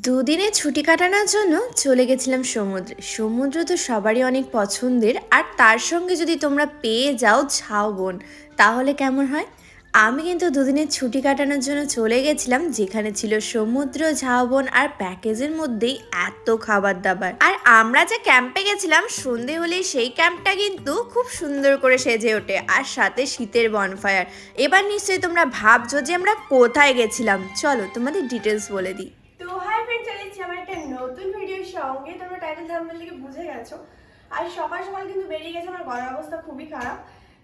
দুদিনে ছুটি কাটানোর জন্য চলে গেছিলাম সমুদ্রে। সমুদ্র তো সবারই অনেক পছন্দের। আর তার সঙ্গে যদি তোমরা পেয়ে যাও ঝাউবন তাহলে কেমন হয়? আমি কিন্তু দুদিনের ছুটি কাটানোর জন্য চলে গেছিলাম, যেখানে ছিল সমুদ্র ঝাউবন আর প্যাকেজের মধ্যেই এত খাবার দাবার আর আমরা যে ক্যাম্পে গেছিলাম, সন্ধে হলে সেই ক্যাম্পটা কিন্তু খুব সুন্দর করে সেজে ওঠে, আর সাথে শীতের বনফায়ার এবার নিশ্চয়ই তোমরা ভাবছ যে আমরা কোথায় গেছিলাম। চলো তোমাদের ডিটেলস বলে দিই তো হাই ফ্রেন্ড চলে এসেছি আমার একটা নতুন ভিডিওর সঙ্গে, তোমরা টাইটেল থাম্বনেল থেকে বুঝে গেছো। আর সকাল সকাল কিন্তু বেরিয়ে গেছে, আমার গলার অবস্থা খুবই খারাপ।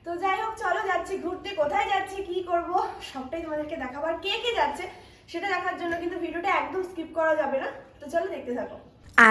তো যাই হোক, চলো যাচ্ছি, ঘুরতে কোথায় যাচ্ছি, কি করব, সবটাই তোমাদেরকে দেখাবো। আর কে কে যাচ্ছে, সেটা দেখার জন্য কিন্তু ভিডিওটা একদম স্কিপ করা যাবে না। তো চলো দেখতে থাকো।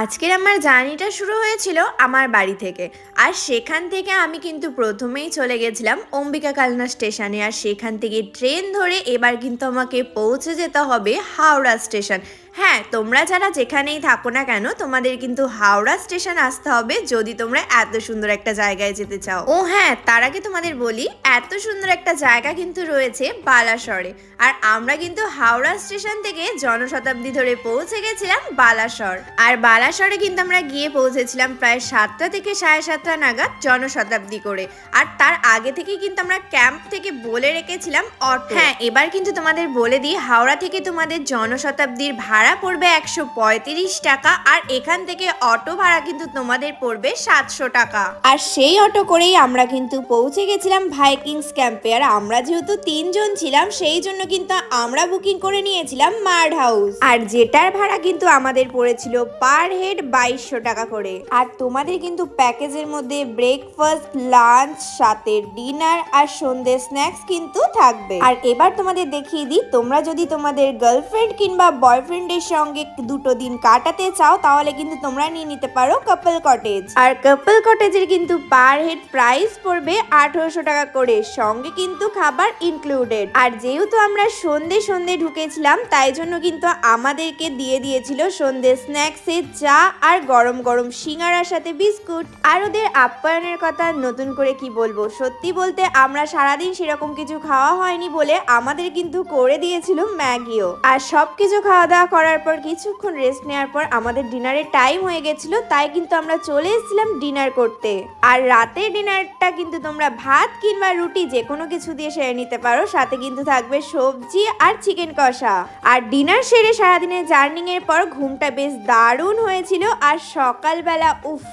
আজকের আমার জার্নিটা শুরু হয়েছিল আমার বাড়ি থেকে। আর সেখান থেকে আমি কিন্তু প্রথমেই চলে গেছিলাম অম্বিকা কালনা স্টেশনে। আর সেখান থেকে ট্রেন ধরে এবার কিন্তু আমাকে পৌঁছে যেতে হবে হাওড়া স্টেশন। হ্যাঁ তোমরা যারা যেখানেই থাকো না কেন, তোমাদের কিন্তু হাওড়া স্টেশন আসতে হবে যদি তোমরা এত সুন্দর একটা জায়গায় যেতে চাও। ও হ্যাঁ তার আগে তোমাদের বলি, এত সুন্দর একটা জায়গা কিন্তু রয়েছে বালাসরে। আর আমরা কিন্তু হাওড়া স্টেশন থেকে জনশতাব্দী ধরে পৌঁছে গেছিলাম বালাসর। আর বালাসরে কিন্তু আমরা গিয়ে পৌঁছেছিলাম প্রায় সাতটা থেকে সাড়ে সাতটা নাগাদ জনশতাব্দী করে। আর তার আগে থেকে কিন্তু আমরা ক্যাম্প থেকে বলে রেখেছিলাম অটো। হ্যাঁ এবার কিন্তু তোমাদের বলে দিই, হাওড়া থেকে তোমাদের জনশতাব্দীর ভাড়া পড়বে একশো পঁয়ত্রিশ টাকা আর এখান থেকে অটো ভাড়া কিন্তু তোমাদের পড়বে সাতশো টাকা। আর সেই অটো করেই আমরা কিন্তু পৌঁছে গেছিলাম ভাইকিংস ক্যাম্পে। আর আমরা যেহেতু তিনজন ছিলাম, সেই জন্য কিন্তু আমরা বুকিং করে নিয়েছিলাম মার্ড হাউস। আর যেটার ভাড়া কিন্তু আমাদের পড়েছিল পার হেড বাইশশো টাকা করে। আর তোমাদের কিন্তু প্যাকেজের মধ্যে ব্রেকফাস্ট, লাঞ্চ সাথে ডিনার আর সন্ধে স্ন্যাক্স কিন্তু থাকবে। আর এবার তোমাদের দেখিয়ে দিই, তোমরা যদি তোমাদের গার্লফ্রেন্ড কিংবা বয়ফ্রেন্ডের সঙ্গে দুটো দিন কাটাতে চাও, তাহলে কিন্তু তোমরা নিয়ে নিতে পারো কাপল কটেজ আর কাপল কটেজের কিন্তু পার হেড প্রাইস পড়বে আঠারোশো টাকা করে, সঙ্গে কিন্তু খাবার ইনক্লুডেড আর যেহেতু আমরা সন্ধে সন্ধে ঢুকেছিলাম, তাই জন্য কিন্তু আমাদেরকে দিয়ে দিয়েছিল সন্ধে স্ন্যাক্সে চা আর গরম গরম সিঙ্গারার সাথে বিস্কুট। আর ওদের আপ্যায়নের কথা নতুন করে কি বলব? সত্যি বলতে আমরা সারাদিন সেরকম কিছু খাওয়া হয়নি বলে আমাদের কিন্তু করে দিয়েছিল ম্যাগিও। আর সব কিছু খাওয়া দাওয়া করার পর, কিছুক্ষণ রেস্ট নেওয়ার পর আমাদের ডিনারের টাইম হয়ে গেছিল, তাই কিন্তু আমরা চলে এসেছিলাম ডিনার করতে। আর রাতের ডিনারটা কিন্তু তোমরা ভাত কিংবা রুটি যে কোনো কিছু দিয়ে সেরে নিতে পারো, সাথে কিন্তু থাকবে সবজি আর চিকেন কষা। আর ডিনার সেরে সারাদিনের জার্নিং এর পর ঘুমটা বেশ দারুণ হয়েছিল, আর সকালবেলা, উফ,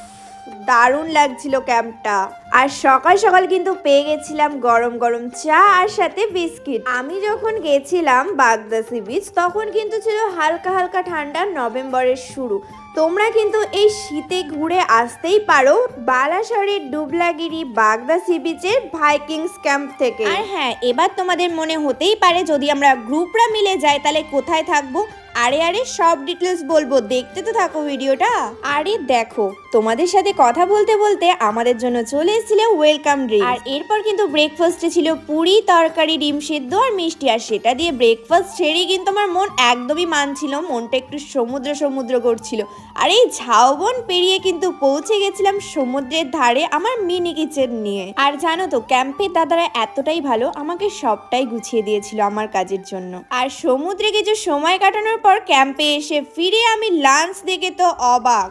দারুণ লাগছিল ক্যাম্পটা আর সকাল সকাল কিন্তু পেয়ে গেছিলাম গরম গরম চা আর সাথে বিস্কিট। আমি যখন গেছিলাম বাগদা সি বিচ, তখন কিন্তু ছিল হালকা হালকা ঠান্ডা নভেম্বরের শুরু। তোমরা কিন্তু এই শীতে ঘুরে আসতেই পারো বালাসরের ডুবলাগিরি বাগদা সি বিচের ভাইকিংস ক্যাম্প থেকে। আর হ্যাঁ এবার তোমাদের মনে হতেই পারে যদি আমরা গ্রুপরা মিলে যাই, তাহলে কোথায় থাকব? আরে আরে, সব ডিটেলস বলব। দেখতে তো থাকো ভিডিওটা। আরে দেখো, তোমাদের সাথে কথা বলতে বলতে আমাদের জন্য চলে এসেছিল ওয়েলকাম ড্রিঙ্ক আর এরপর কিন্তু ব্রেকফাস্টে ছিল পুরি, তরকারি, ডিম সিদ্ধ আর মিষ্টি। আর সেটা দিয়ে ব্রেকফাস্ট ছেড়েই কিন্তু আমার মন একদমই মানছিল, মনটা একটু সমুদ্র সমুদ্র করছিল। আর এই ঝাউবন পেরিয়ে কিন্তু পৌঁছে গেছিলাম সমুদ্রের ধারে আমার মিনি কিচেন নিয়ে। আর জানো তো ক্যাম্পের দাদারা এতটাই ভালো, আমাকে সবটাই গুছিয়ে দিয়েছিল আমার কাজের জন্য। আর সমুদ্রে কিছু সময় কাটানোর পর ক্যাম্পে এসে ফিরে আমি লাঞ্চ দেখে তো অবাক।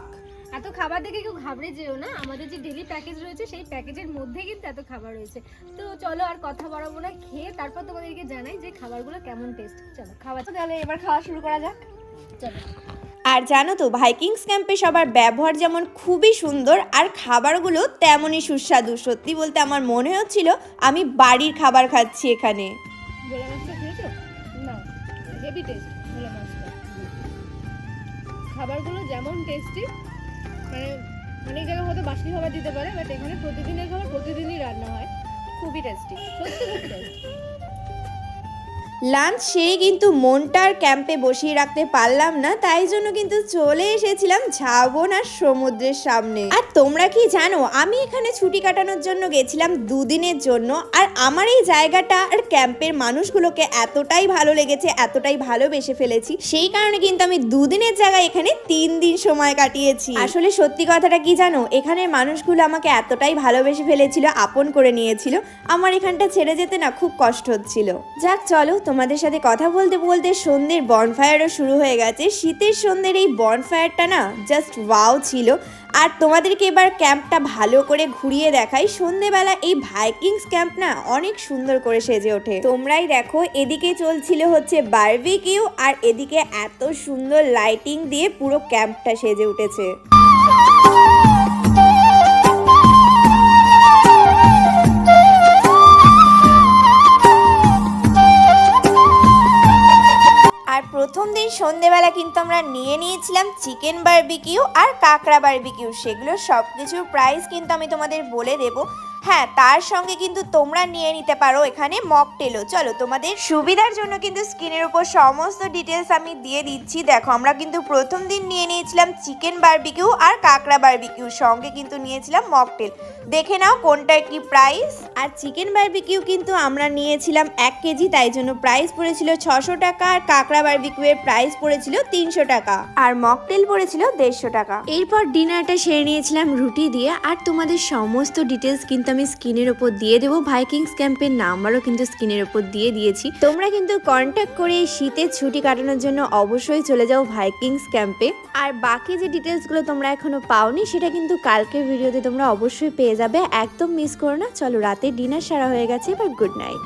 এত খাবার দেখে কেউ ঘাবড়ে যেও না। আমাদের যে ডেলি প্যাকেজ রয়েছে সেই প্যাকেজের মধ্যে কিন্তু এত খাবার রয়েছে। তো চলো আর কথা বাড়াবো না খেয়ে তারপর তোমাদেরকে জানাই যে খাবারগুলো কেমন টেস্ট চলো খাবার তাহলে এবার খাওয়া শুরু করা যাক। চলো। আর জানো তো ভাইকিংস ক্যাম্পে সবার ব্যবহার যেমন খুবই সুন্দর আর খাবারগুলো তেমনই সুস্বাদু। সত্যি বলতে আমার মনে হচ্ছিল আমি বাড়ির খাবার খাচ্ছি এখানে। খাবারগুলো যেমন টেস্টি মানে অনেক জায়গায় হয়তো বাসি খাবার দিতে পারে বাট এখানে প্রতিদিনের খাবার প্রতিদিনই রান্না হয়। খুবই টেস্টি সত্যি খুব টেস্টি লাঞ্চ সেরে কিন্তু মনটা আর ক্যাম্পে বসিয়ে রাখতে পারলাম না, তাই জন্য কিন্তু চলে এসেছিলাম ঝাবন আর সমুদ্রের সামনে। আর তোমরা কি জানো, আমি এখানে ছুটি কাটানোর জন্য গেছিলাম দুদিনের জন্য, আর আমার এই জায়গাটা আর ক্যাম্পের মানুষগুলোকে এতটাই ভালো লেগেছে, এতটাই ভালোবেসে ফেলেছি। সেই কারণে কিন্তু আমি দুদিনের জায়গায় এখানে তিন দিন সময় কাটিয়েছি। আসলে সত্যি কথাটা কি জানো, এখানের মানুষগুলো আমাকে এতটাই ভালোবেসে ফেলেছিল, আপন করে নিয়েছিল। আমার এখানটা ছেড়ে যেতে না খুব কষ্ট হচ্ছিল। যাক চলো তোমাদের সাথে কথা বলতে বলতে সন্ধ্যের বনফায়ারও শুরু হয়ে গেছে। শীতের সন্ধ্যের এই বনফায়ারটা না জাস্ট ওয়াও ছিল। আর তোমাদেরকে এবার ক্যাম্পটা ভালো করে ঘুরিয়ে দেখাই। সন্ধেবেলা এই ভাইকিংস ক্যাম্প না অনেক সুন্দর করে সেজে ওঠে। তোমরাই দেখো, এদিকে চলছিল হচ্ছে বার্বিকিউ আর এদিকে এত সুন্দর লাইটিং দিয়ে পুরো ক্যাম্পটা সেজে উঠেছে। প্রথম দিন সন্ধেবেলা কিন্তু আমরা নিয়ে নিয়েছিলাম চিকেন বারবিকিউ আর কাঁকড়া বারবিকিউ। সেগুলো সব কিছুর প্রাইস কিন্তু আমি তোমাদের বলে দেব। হ্যাঁ তার সঙ্গে কিন্তু তোমরা নিয়ে নিতে পারো এখানে মকটেলও চলো তোমাদের সুবিধার জন্য কিন্তু স্ক্রিনের উপর সমস্ত ডিটেলস আমি দিয়ে দিচ্ছি। দেখো আমরা কিন্তু প্রথম দিন নিয়ে নিয়েছিলাম চিকেন বারবিকিউ আর কাঁকড়া বারবিকিউ সঙ্গে কিন্তু নিয়েছিলাম মকটেল দেখে নাও কোনটার কি প্রাইস আর চিকেন বারবিকিউ কিন্তু আমরা নিয়েছিলাম এক কেজি তাই জন্য প্রাইস পড়েছিল ছশো টাকা আর কাঁকড়া বারবিকিউ এর প্রাইস পড়েছিল তিনশো টাকা। আর মকটেল পড়েছিল দেড়শো টাকা। এরপর ডিনারটা সেরে নিয়েছিলাম রুটি দিয়ে। আর তোমাদের সমস্ত ডিটেলস কিন্তু আমি স্কিনের ওপর দিয়ে দেবো। ভাইকিংস ক্যাম্পের নাম্বারও কিন্তু স্কিনের ওপর দিয়ে দিয়েছি। তোমরা কিন্তু কন্ট্যাক্ট করে এই শীতের ছুটি কাটানোর জন্য অবশ্যই চলে যাও ভাইকিংস ক্যাম্পে। আর বাকি যে ডিটেলসগুলো তোমরা এখনও পাওনি, সেটা কিন্তু কালকের ভিডিওতে তোমরা অবশ্যই পেয়ে যাবে। একদম মিস করো না। চলো রাতে ডিনার সারা হয়ে গেছে, এবার গুড নাইট